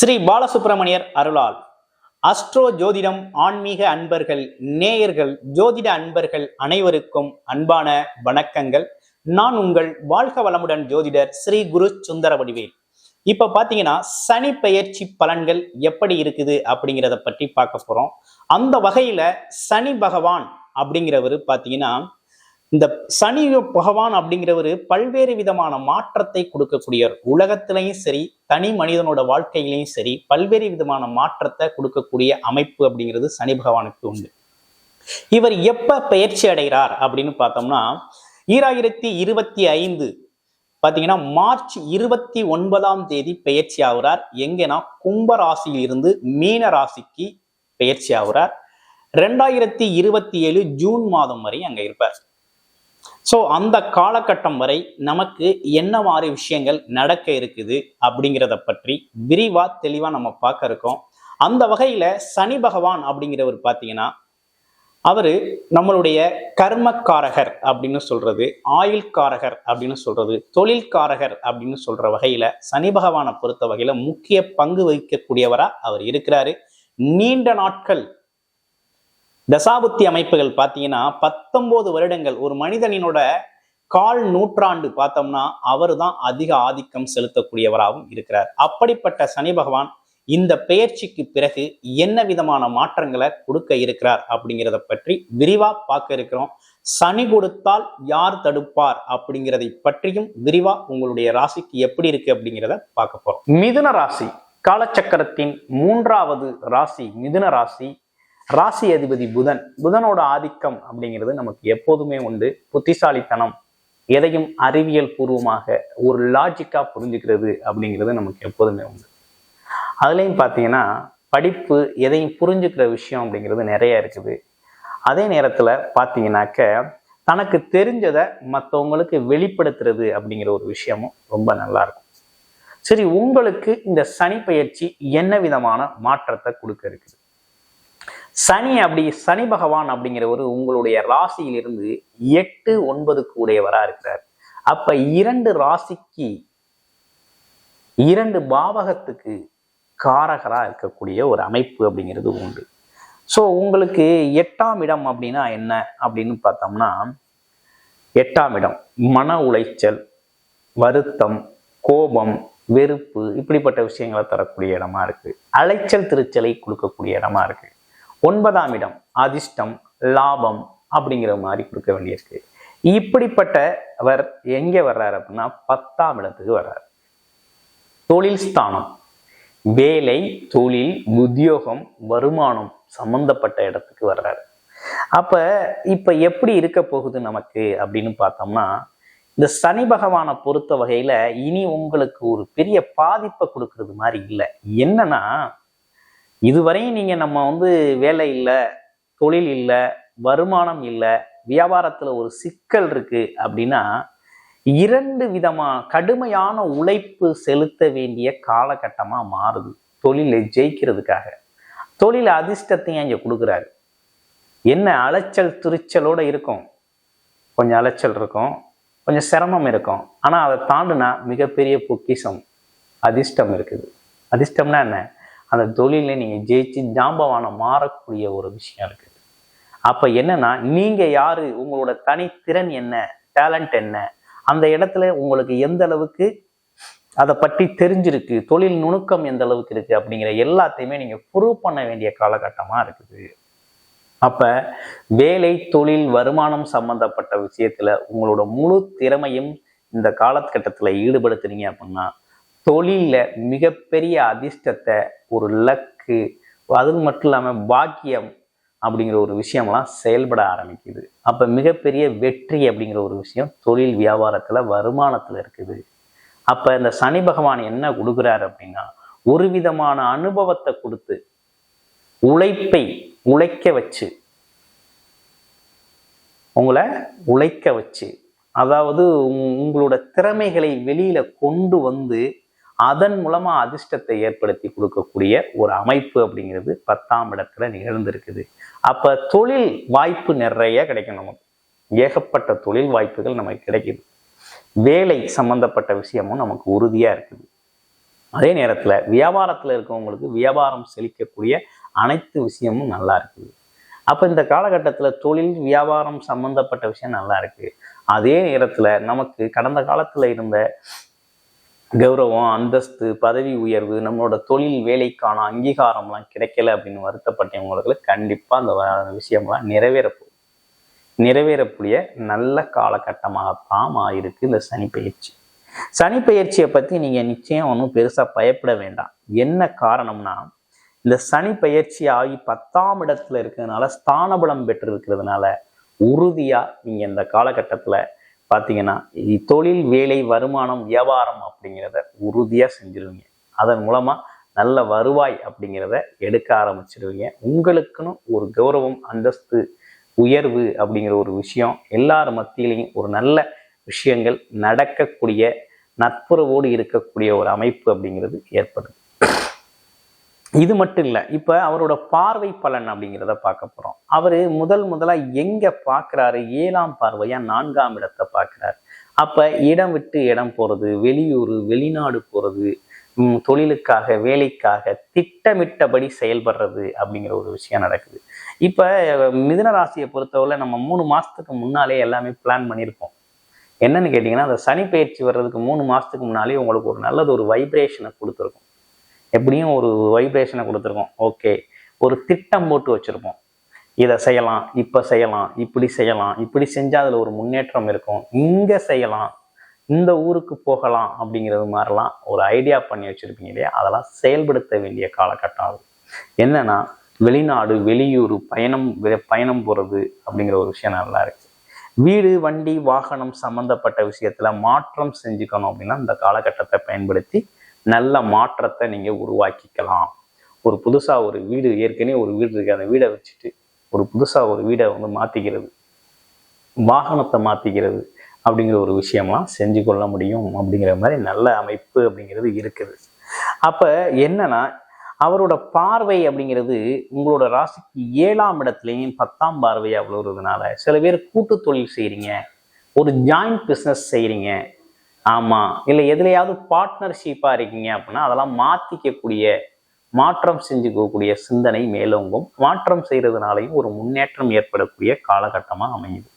ஸ்ரீ பாலசுப்பிரமணியர் அருளால். அஸ்ட்ரோ ஜோதிடம் ஆன்மீக அன்பர்கள் நேயர்கள் ஜோதிட அன்பர்கள் அனைவருக்கும் அன்பான வணக்கங்கள். நான் உங்கள் வாழ்க வளமுடன் ஜோதிடர் ஸ்ரீ குரு சுந்தர வடிவேல். இப்ப பாத்தீங்கன்னா சனி பெயர்ச்சி பலன்கள் எப்படி இருக்குது அப்படிங்கிறத பற்றி பார்க்க போறோம். அந்த வகையில சனி பகவான் அப்படிங்கிறவர் பாத்தீங்கன்னா இந்த சனி பகவான் அப்படிங்கிறவர் பல்வேறு விதமான மாற்றத்தை கொடுக்கக்கூடியவர். உலகத்திலையும் சரி தனி மனிதனோட வாழ்க்கையிலையும் சரி பல்வேறு விதமான மாற்றத்தை கொடுக்கக்கூடிய அமைப்பு அப்படிங்கிறது சனி பகவானுக்கு உண்டு. இவர் எப்ப பயிற்சி அடைகிறார் அப்படின்னு பார்த்தோம்னா ஈராயிரத்தி இருபத்தி ஐந்து பாத்தீங்கன்னா மார்ச் இருபத்தி ஒன்பதாம் தேதி பெயர்ச்சி ஆகுறார். எங்கன்னா கும்ப இருந்து மீன ராசிக்கு பெயர்ச்சி ஆகுறார். ரெண்டாயிரத்தி இருபத்தி ஏழு ஜூன் மாதம் வரை அங்க இருப்பார். ஸோ அந்த காலகட்டம் வரை நமக்கு என்ன மாதிரி விஷயங்கள் நடக்க இருக்குது அப்படிங்கிறத பற்றி விரிவா தெளிவா நம்ம பார்க்க இருக்கோம். அந்த வகையில சனி பகவான் அப்படிங்கிறவர் பார்த்தீங்கன்னா அவரு நம்மளுடைய கர்மக்காரகர் அப்படின்னு சொல்றது ஆயுள்காரகர் அப்படின்னு சொல்றது தொழில்காரகர் அப்படின்னு சொல்ற வகையில சனி பகவானை பொறுத்த வகையில முக்கிய பங்கு வகிக்கக்கூடியவரா அவர் இருக்கிறாரு. நீண்ட நாட்கள் தசாபுத்தி அமைப்புகள் பார்த்தீங்கன்னா பத்தொன்பது வருடங்கள். ஒரு மனிதனினோட கால் நூற்றாண்டு பார்த்தோம்னா அவர் தான் அதிக ஆதிக்கம் செலுத்தக்கூடியவராகவும் இருக்கிறார். அப்படிப்பட்ட சனி பகவான் இந்த பெயர்ச்சிக்கு பிறகு என்ன விதமான மாற்றங்களை கொடுக்க இருக்கிறார் அப்படிங்கிறத பற்றி விரிவா பார்க்க இருக்கிறோம். சனி கொடுத்தால் யார் தடுப்பார் அப்படிங்கிறதை பற்றியும் விரிவா உங்களுடைய ராசிக்கு எப்படி இருக்கு அப்படிங்கிறத பார்க்க போறோம். மிதுன ராசி காலச்சக்கரத்தின் மூன்றாவது ராசி மிதுன ராசி ராசி அதிபதி புதன் புதனோட ஆதிக்கம் அப்படிங்கிறது நமக்கு எப்போதுமே உண்டு. புத்திசாலித்தனம் எதையும் அறிவியல் பூர்வமாக ஒரு லாஜிக்காக புரிஞ்சுக்கிறது அப்படிங்கிறது நமக்கு எப்போதுமே உண்டு. அதுலேயும் பார்த்தீங்கன்னா படிப்பு எதையும் புரிஞ்சுக்கிற விஷயம் அப்படிங்கிறது நிறைய இருக்குது. அதே நேரத்தில் பார்த்தீங்கன்னாக்க தனக்கு தெரிஞ்சதை மற்றவங்களுக்கு வெளிப்படுத்துறது அப்படிங்கிற ஒரு விஷயமும் ரொம்ப நல்லா இருக்கும். சரி உங்களுக்கு இந்த சனி பயிற்சி என்ன விதமான மாற்றத்தை கொடுக்க இருக்குது? சனி அப்படி சனி பகவான் அப்படிங்கிறவர் உங்களுடைய ராசியிலிருந்து எட்டு ஒன்பதுக்கு உடையவரா இருக்கிறார். அப்ப இரண்டு ராசிக்கு இரண்டு பாவகத்துக்கு காரகரா இருக்கக்கூடிய ஒரு அமைப்பு அப்படிங்கிறது உண்டு. ஸோ உங்களுக்கு எட்டாம் இடம் அப்படின்னா என்ன அப்படின்னு பார்த்தோம்னா எட்டாம் இடம் மன உளைச்சல் வருத்தம் கோபம் வெறுப்பு இப்படிப்பட்ட விஷயங்களை தரக்கூடிய இடமா இருக்கு. அலைச்சல் திருச்சலை கொடுக்கக்கூடிய இடமா இருக்கு. ஒன்பதாம் இடம் அதிர்ஷ்டம் லாபம் அப்படிங்கிற மாதிரி கொடுக்க வேண்டியிருக்கு. இப்படிப்பட்டவர் எங்கே வர்றாரு அப்படின்னா பத்தாம் இடத்துக்கு வர்றாரு. தொழில் ஸ்தானம் வேலை தொழில் உத்தியோகம் வருமானம் சம்பந்தப்பட்ட இடத்துக்கு வர்றாரு. அப்ப இப்ப எப்படி இருக்க போகுது நமக்கு அப்படின்னு பார்த்தோம்னா இந்த சனி பகவானை பொறுத்த வகையில இனி உங்களுக்கு ஒரு பெரிய பாதிப்பை கொடுக்கறது மாதிரி இல்லை. என்னன்னா இதுவரையும் நீங்கள் நம்ம வந்து வேலை இல்லை தொழில் இல்லை வருமானம் இல்லை வியாபாரத்தில் ஒரு சிக்கல் இருக்குது அப்படின்னா இரண்டு விதமாக கடுமையான உழைப்பு செலுத்த வேண்டிய காலகட்டமாக மாறுது. தொழிலை ஜெயிக்கிறதுக்காக. தொழில் அதிர்ஷ்டத்தையும் இங்கே கொடுக்குறாரு. என்ன அலைச்சல் துரிச்சலோட இருக்கும்? கொஞ்சம் அலைச்சல் இருக்கும் கொஞ்சம் சிரமம் இருக்கும். ஆனால் அதை தாண்டினா மிகப்பெரிய பொக்கிஷம் அதிர்ஷ்டம் இருக்குது. அதிர்ஷ்டம்னா என்ன? அந்த தொழிலில் நீங்கள் ஜெயிச்சு ஜாம்பவானம் மாறக்கூடிய ஒரு விஷயம் இருக்குது அப்போ என்னன்னா நீங்கள் யார்? உங்களோட தனித்திறன் என்ன? டேலண்ட் என்ன? அந்த இடத்துல உங்களுக்கு எந்த அளவுக்கு அதை பற்றி தெரிஞ்சிருக்கு? தொழில் நுணுக்கம் எந்த அளவுக்கு இருக்குது அப்படிங்கிற எல்லாத்தையுமே நீங்கள் ப்ரூவ் பண்ண வேண்டிய காலகட்டமாக இருக்குது. அப்போ வேலை தொழில் வருமானம் சம்மந்தப்பட்ட விஷயத்தில் உங்களோட முழு திறமையும் இந்த காலகட்டத்தில் ஈடுபடுத்துறீங்க அப்படின்னா தொழிலில் மிகப்பெரிய அதிர்ஷ்டத்தை ஒரு லக்கு அது மட்டும் இல்லாமல் பாக்கியம் அப்படிங்கிற ஒரு விஷயம்லாம் செயல்பட ஆரம்பிக்குது. அப்போ மிகப்பெரிய வெற்றி அப்படிங்கிற ஒரு விஷயம் தொழில் வியாபாரத்தில் வருமானத்தில் இருக்குது. அப்போ இந்த சனி பகவான் என்ன கொடுக்குறாரு அப்படின்னா ஒரு விதமான அனுபவத்தை கொடுத்து உழைப்பை உழைக்க வச்சு உங்களை உழைக்க வச்சு அதாவது உங்களோட திறமைகளை வெளியில கொண்டு வந்து அதன் மூலமா அதிர்ஷ்டத்தை ஏற்படுத்தி கொடுக்கக்கூடிய ஒரு அமைப்பு அப்படிங்கிறது பத்தாம் இடத்துல நிகழ்ந்திருக்குது. அப்ப தொழில் வாய்ப்பு நிறைய கிடைக்கும் நமக்கு. ஏகப்பட்ட தொழில் வாய்ப்புகள் நமக்கு கிடைக்குது. வேலை சம்பந்தப்பட்ட விஷயமும் நமக்கு உறுதியா இருக்குது. அதே நேரத்தில் வியாபாரத்தில் இருக்கவங்களுக்கு வியாபாரம் செழிக்கக்கூடிய அனைத்து விஷயமும் நல்லா இருக்குது. அப்போ இந்த காலகட்டத்தில் தொழில் வியாபாரம் சம்பந்தப்பட்ட விஷயம் நல்லா இருக்கு. அதே நேரத்தில் நமக்கு கடந்த காலத்தில் இருந்த கௌரவம் அந்தஸ்து பதவி உயர்வு நம்மளோட தொழில் வேலைக்கான அங்கீகாரம்லாம் கிடைக்கல அப்படின்னு வருத்தப்பட்டவங்களுக்கு கண்டிப்பாக அந்த விஷயம்லாம் நிறைவேறப்போகுது. நிறைவேறக்கூடிய நல்ல காலகட்டமாகத்தான் ஆயிருக்கு இந்த சனி பயிற்சி சனி பயிற்சியை பற்றி நீங்கள் நிச்சயம் ஒன்றும் பெருசாக பயப்பட வேண்டாம். என்ன காரணம்னா இந்த சனி பயிற்சி ஆகி பத்தாம் இடத்துல இருக்கிறதுனால ஸ்தானபலம் பெற்று இருக்கிறதுனால உறுதியாக நீங்கள் இந்த காலகட்டத்தில் பார்த்தீங்கன்னா தொழில் வேலை வருமானம் வியாபாரம் அப்படிங்கிறத உறுதியாக செஞ்சிருவீங்க. அதன் மூலமாக நல்ல வருவாய் அப்படிங்கிறத எடுக்க ஆரம்பிச்சிடுவீங்க உங்களுக்குன்னு ஒரு கௌரவம் அந்தஸ்து உயர்வு அப்படிங்கிற ஒரு விஷயம் எல்லார் மத்தியிலையும் ஒரு நல்ல விஷயங்கள் நடக்கக்கூடிய நட்புறவோடு இருக்கக்கூடிய ஒரு அமைப்பு அப்படிங்கிறது ஏற்படுது. இது மட்டும் இல்லை இப்போ அவரோட பார்வை பலன் அப்படிங்கிறத பார்க்க போகிறோம் அவர் முதல் முதலாக எங்கே பார்க்குறாரு? ஏழாம் பார்வையாக நான்காம் இடத்தை பார்க்குறாரு. அப்போ இடம் விட்டு இடம் போகிறது வெளியூர் வெளிநாடு போகிறது தொழிலுக்காக வேலைக்காக திட்டமிட்டபடி செயல்படுறது அப்படிங்கிற ஒரு விஷயம் நடக்குது. இப்போ மிதுன ராசியை பொறுத்தவரை நம்ம மூணு மாதத்துக்கு முன்னாலே எல்லாமே பிளான் பண்ணியிருப்போம். என்னன்னு கேட்டிங்கன்னா அந்த சனி பயிற்சி வர்றதுக்கு மூணு மாதத்துக்கு முன்னாலே உங்களுக்கு ஒரு நல்லது ஒரு வைப்ரேஷனை கொடுத்துருக்கும். எப்படியும் ஒரு வைப்ரேஷனை கொடுத்துருக்கோம். ஓகே ஒரு திட்டம் போட்டு வச்சுருப்போம். இதை செய்யலாம் இப்போ செய்யலாம் இப்படி செய்யலாம் இப்படி செஞ்சால் அதில் ஒரு முன்னேற்றம் இருக்கும். இங்கே செய்யலாம் இந்த ஊருக்கு போகலாம் அப்படிங்கிறது மாதிரிலாம் ஒரு ஐடியா பண்ணி வச்சுருப்பீங்க இல்லையா? அதெல்லாம் செயல்படுத்த வேண்டிய காலகட்டம் அது. என்னன்னா வெளிநாடு வெளியூர் பயணம் பயணம் போகிறது அப்படிங்கிற ஒரு விஷயம் நல்லா இருக்கு. வீடு வண்டி வாகனம் சம்மந்தப்பட்ட விஷயத்தில் மாற்றம் செஞ்சுக்கணும் அப்படின்னா இந்த காலகட்டத்தை பயன்படுத்தி நல்ல மாற்றத்தை நீங்கள் உருவாக்கிக்கலாம். ஒரு புதுசாக ஒரு வீடு ஏற்கனவே ஒரு வீடு இருக்கு. அந்த வீடை வச்சுட்டு ஒரு புதுசாக ஒரு வீடை வந்து மாற்றிக்கிறது வாகனத்தை மாற்றிக்கிறது அப்படிங்கிற ஒரு விஷயம்லாம் செஞ்சு கொள்ள முடியும் அப்படிங்கிற மாதிரி நல்ல அமைப்பு அப்படிங்கிறது இருக்குது. அப்போ என்னன்னா அவரோட பார்வை அப்படிங்கிறது உங்களோட ராசிக்கு ஏழாம் இடத்துலையும் பத்தாம் பார்வை அவ்வளோறதுனால சில பேர் கூட்டு தொழில் செய்கிறீங்க ஒரு ஜாயிண்ட் பிஸ்னஸ் செய்கிறீங்க ஆமா. இல்லை எதுலையாவது பார்ட்னர்ஷிப்பாக இருக்கீங்க அப்படின்னா அதெல்லாம் மாத்திக்கக்கூடிய மாற்றம் செஞ்சுக்கக்கூடிய சிந்தனை மேலோங்கும். மாற்றம் செய்யறதுனாலையும் ஒரு முன்னேற்றம் ஏற்படக்கூடிய காலகட்டமாக அமையுது.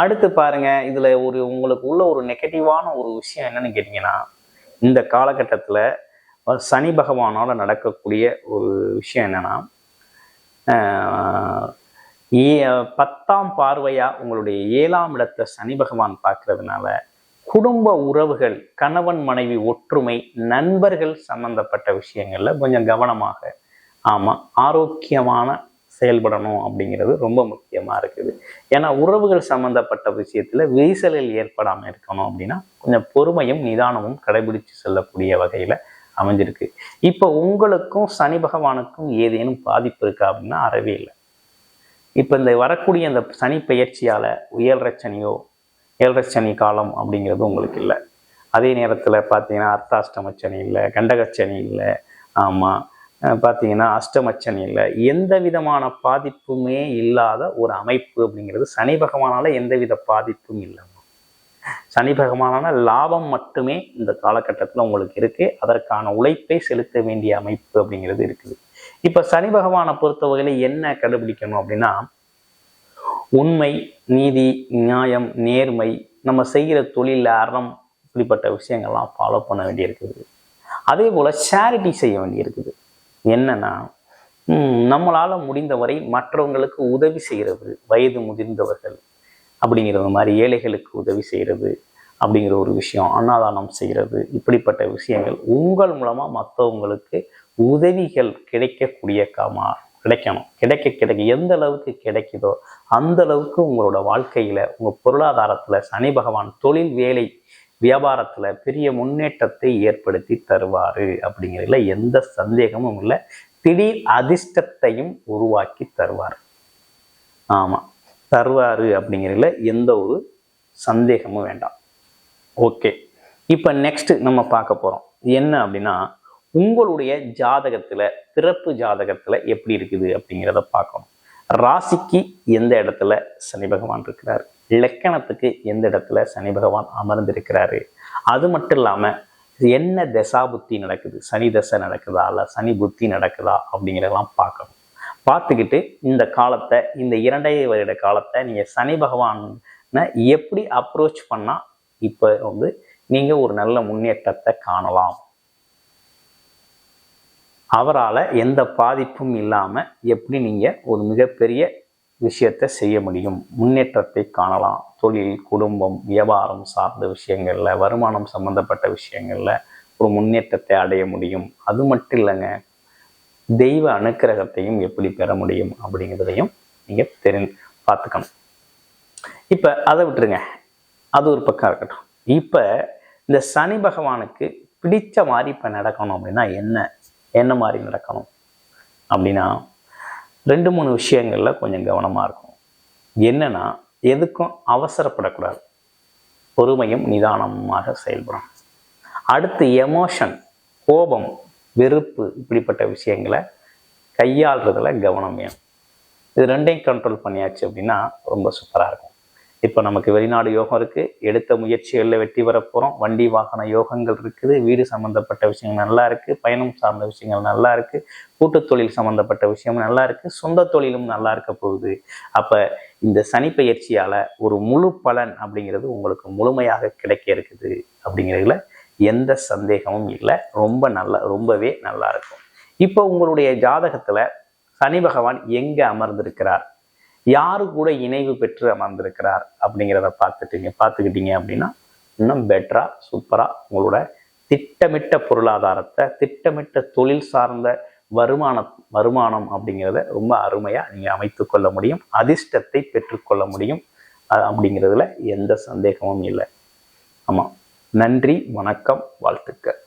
அடுத்து பாருங்க இதுல ஒரு உங்களுக்கு உள்ள ஒரு நெகட்டிவான ஒரு விஷயம் என்னன்னு கேட்டிங்கன்னா இந்த காலகட்டத்துல சனி பகவானால நடக்கக்கூடிய ஒரு விஷயம் என்னன்னா பத்தாம் பார்வையா உங்களுடைய ஏழாம் இடத்தை சனி பகவான் பார்க்கறதுனால குடும்ப உறவுகள் கணவன் மனைவி ஒற்றுமை நண்பர்கள் சம்பந்தப்பட்ட விஷயங்கள்ல கொஞ்சம் கவனமாக ஆமாம் ஆரோக்கியமான செயல்படணும் அப்படிங்கிறது ரொம்ப முக்கியமாக இருக்குது. ஏன்னா உறவுகள் சம்பந்தப்பட்ட விஷயத்தில் விரிசலில் ஏற்படாமல் இருக்கணும் அப்படின்னா கொஞ்சம் பொறுமையும் நிதானமும் கடைபிடித்து செல்லக்கூடிய வகையில் அமைஞ்சிருக்கு. இப்போ உங்களுக்கும் சனி பகவானுக்கும் ஏதேனும் பாதிப்பு இருக்கா அப்படின்னா அறவே இல்லை. இப்போ இந்த வரக்கூடிய இந்த சனி பெயர்ச்சியால் உயர்ற சனியோ ஏழரை சனி காலம் அப்படிங்கிறது உங்களுக்கு இல்லை. அதே நேரத்தில் பார்த்தீங்கன்னா அர்த்தாஷ்டம சனி இல்லை கண்டகச்சனி இல்லை ஆமாம் பார்த்தீங்கன்னா அஷ்டமச்சனி இல்லை. எந்த விதமான பாதிப்புமே இல்லாத ஒரு அமைப்பு அப்படிங்கிறது சனி பகவானால் எந்தவித பாதிப்பும் இல்லை. சனி பகவானான லாபம் மட்டுமே இந்த காலகட்டத்தில் உங்களுக்கு இருக்குது அதற்கான உழைப்பை செலுத்த வேண்டிய அமைப்பு அப்படிங்கிறது இருக்குது. இப்போ சனி பகவானை பொறுத்தவகையில் என்ன கண்டுபிடிக்கணும் அப்படின்னா உண்மை நீதி நியாயம் நேர்மை நம்ம செய்கிற தொழிலில் அறம் இப்படிப்பட்ட விஷயங்கள்லாம் ஃபாலோ பண்ண வேண்டியிருக்குது. அதே போல் சேரிட்டி செய்ய வேண்டியிருக்குது. என்னன்னா நம்மளால் முடிந்தவரை மற்றவங்களுக்கு உதவி செய்கிறது வயது முதிர்ந்தவர்கள் அப்படிங்கிறது மாதிரி ஏழைகளுக்கு உதவி செய்கிறது அப்படிங்கிற ஒரு விஷயம் அன்னதானம் செய்கிறது இப்படிப்பட்ட விஷயங்கள் உங்கள் மூலமாக மற்றவங்களுக்கு உதவிகள் கிடைக்கக்கூடிய காமா கிடைக்கணும். கிடைக்க கிடைக்க எந்த அளவுக்கு கிடைக்குதோ அந்த அளவுக்கு உங்களோட வாழ்க்கையில உங்கள் பொருளாதாரத்தில் சனி பகவான் தொழில் வேலை வியாபாரத்தில் பெரிய முன்னேற்றத்தை ஏற்படுத்தி தருவார் அப்படிங்கிறதுல எந்த சந்தேகமும் இல்லை. திடீர் அதிர்ஷ்டத்தையும் உருவாக்கி தருவார். ஆமாம் தருவாரு அப்படிங்கிறதுல எந்த ஒரு சந்தேகமும் வேண்டாம். ஓகே. இப்போ நெக்ஸ்ட் நம்ம பார்க்க போகிறோம் என்ன அப்படின்னா உங்களுடைய ஜாதகத்துல பிறப்பு ஜாதகத்துல எப்படி இருக்குது அப்படிங்கிறத பார்க்கணும். ராசிக்கு எந்த இடத்துல சனி பகவான் இருக்கிறார்? இலக்கணத்துக்கு எந்த இடத்துல சனி பகவான் அமர்ந்திருக்கிறாரு? அது மட்டும் இல்லாம என்ன தசா புத்தி நடக்குது? சனி தசை நடக்குதா? இல்லை சனி புத்தி நடக்குதா? அப்படிங்கிறதெல்லாம் பார்க்கணும். பார்த்துக்கிட்டு இந்த காலத்தை இந்த இரண்டே வருட காலத்தை நீங்கள் சனி பகவானை எப்படி அப்ரோச் பண்ணால் இப்போ வந்து நீங்கள் ஒரு நல்ல முன்னேற்றத்தை காணலாம். அவரால் எந்த பாதிப்பும் இல்லாமல் எப்படி நீங்கள் ஒரு மிகப்பெரிய விஷயத்தை செய்ய முடியும்? முன்னேற்றத்தை காணலாம். தொழில் குடும்பம் வியாபாரம் சார்ந்த விஷயங்கள்ல வருமானம் சம்பந்தப்பட்ட விஷயங்கள்ல ஒரு முன்னேற்றத்தை அடைய முடியும். அது மட்டும் இல்லைங்க தெய்வ அனுக்கிரகத்தையும் எப்படி பெற முடியும் அப்படிங்கிறதையும் நீங்கள் தெரி பார்த்துக்கணும். இப்போ அதை விட்டுருங்க. அது ஒரு பக்கம் இருக்கட்டும். இப்போ இந்த சனி பகவானுக்கு பிடிச்ச மாதிரி இப்போ நடக்கணும் அப்படின்னா என்ன? என்ன மாதிரி நடக்கணும் அப்படின்னா ரெண்டு மூணு விஷயங்களில் கொஞ்சம் கவனமாக இருக்கும் என்னென்னா எதுக்கும் அவசரப்படக்கூடாது. பொறுமையும் நிதானமாக செயல்படும் அடுத்து எமோஷன் கோபம் வெறுப்பு இப்படிப்பட்ட விஷயங்களை கையாளுறதுல கவனம் வேணும். இது ரெண்டையும் கண்ட்ரோல் பண்ணியாச்சு அப்படின்னா ரொம்ப சூப்பராக இருக்கும். இப்போ நமக்கு வெளிநாடு யோகம் இருக்குது எடுத்த முயற்சிகளில் வெற்றி பெற போகிறோம் வண்டி வாகன யோகங்கள் இருக்குது. வீடு சம்மந்தப்பட்ட விஷயங்கள் நல்லா இருக்குது பயணம் சார்ந்த விஷயங்கள் நல்லா இருக்குது கூட்டு தொழில் சம்மந்தப்பட்ட விஷயம் நல்லா இருக்குது சொந்த தொழிலும் நல்லா இருக்க போகுது. அப்போ இந்த சனி பயிற்சியால் ஒரு முழு பலன் அப்படிங்கிறது உங்களுக்கு முழுமையாக கிடைக்க இருக்குது அப்படிங்கிறதுல எந்த சந்தேகமும் இல்லை. ரொம்ப நல்ல ரொம்பவே நல்லா இருக்கும். இப்போ உங்களுடைய ஜாதகத்தில் சனி பகவான் எங்கே அமர்ந்திருக்கிறார்? யாரு கூட இணைவு பெற்று அமர்ந்திருக்கிறார் அப்படிங்கிறத பார்த்துட்டீங்க பார்த்துக்கிட்டீங்க அப்படின்னா இன்னும் பெட்டரா சூப்பரா உங்களோட திட்டமிட்ட பொருளாதாரத்தை திட்டமிட்ட தொழில் சார்ந்த வருமான வருமானம் அப்படிங்கிறத ரொம்ப அருமையா நீங்க அமைத்து கொள்ள முடியும் அதிர்ஷ்டத்தை பெற்றுக்கொள்ள முடியும் அப்படிங்கிறதுல எந்த சந்தேகமும் இல்லை. ஆமா. நன்றி வணக்கம் வாழ்த்துக்கள்.